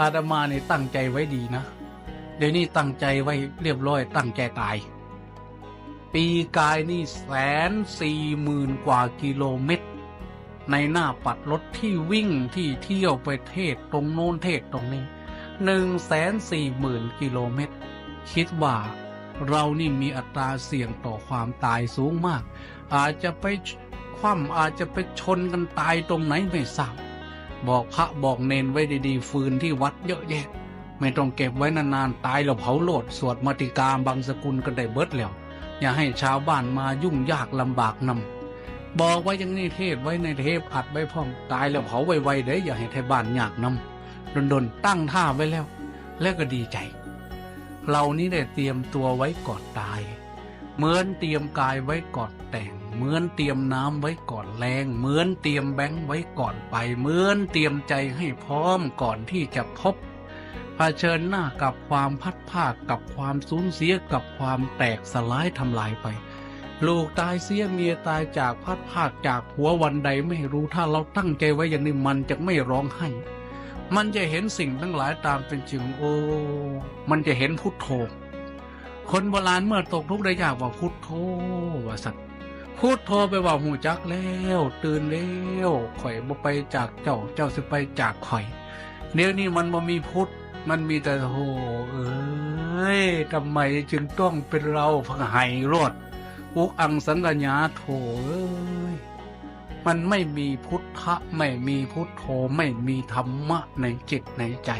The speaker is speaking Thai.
อาตมาเนี่ยตั้งใจไว้ดีนะ เดี๋ยวนี้ตั้งใจไว้เรียบร้อย ตั้งใจตาย ปีกายนี่แสนสี่หมื่นกว่ากิโลเมตร ในหน้าปัดรถที่วิ่งที่เที่ยวไปเทศตรงโน้นเทศตรงนี้หนึ่งแสนสี่หมื่นกิโลเมตร คิดว่าเรานี่มีอัตราเสี่ยงต่อความตายสูงมาก อาจจะไปคว่ำอาจจะไปชนกันตายตรงไหนไม่ทราบ บอกพระบอกเนนไว้ดีๆ ฟืนที่วัดเยอะแยะ ไม่ต้องเก็บไว้นานๆ ตายแล้วเผาโหลด สวดมติกาบางสกุลก็ได้เบิดแล้ว อย่าให้ชาวบ้านมายุ่งยากลำบากนำบอกไว้อยังนี้เทศไว้ในเทปอัดไว้พร้อมตายแล้วเผาไวๆเด้ออย่าให้ไทยบ้านยากนำดนๆตั้งท่าไว้แล้ว แล้วก็ดีใจ เรานี่ได้เตรียมตัวไว้ก่อนตาย เหมือนเตรียมกายไว้ก่อนแต่ง เหมือนเตรียมน้ำไว้ก่อนแรง เหมือนเตรียมแบงค์ไว้ก่อนไป เหมือนเตรียมใจให้พร้อมก่อนที่จะพบเผชิญหน้ากับความพัดภาคกับความสูญเสียกับความแตกสลายทำลายไป ลูกตายเสียเมียตายจากพัดภาคจากหัววันใดไม่รู้ถ้าเราตั้งใจไว้อย่างนี้มันจะไม่ร้องไห้มันจะเห็นสิ่งทั้งหลายตามเป็นจริงโอ้ มันจะเห็นพุทโธ คนโบราณเมื่อตกทุกข์ได้ยากว่าพุทโธว่าสัตว์พุทโธไปว่าหูจักแล้ว ตื่นแล้วข่อยบ่ไปจากเจ้าเจ้าสิไปจากข่อยเดี๋ยวนี้มันบ่มีพุทธมันมีแต่โธเอ้ยทำไมจึงต้องเป็นเราพังไห้รอดอุกอังสังกัญญาโถเอ้ยมันไม่มีพุทธะไม่มีพุทโธไม่มีธรรมะในจิตในใจ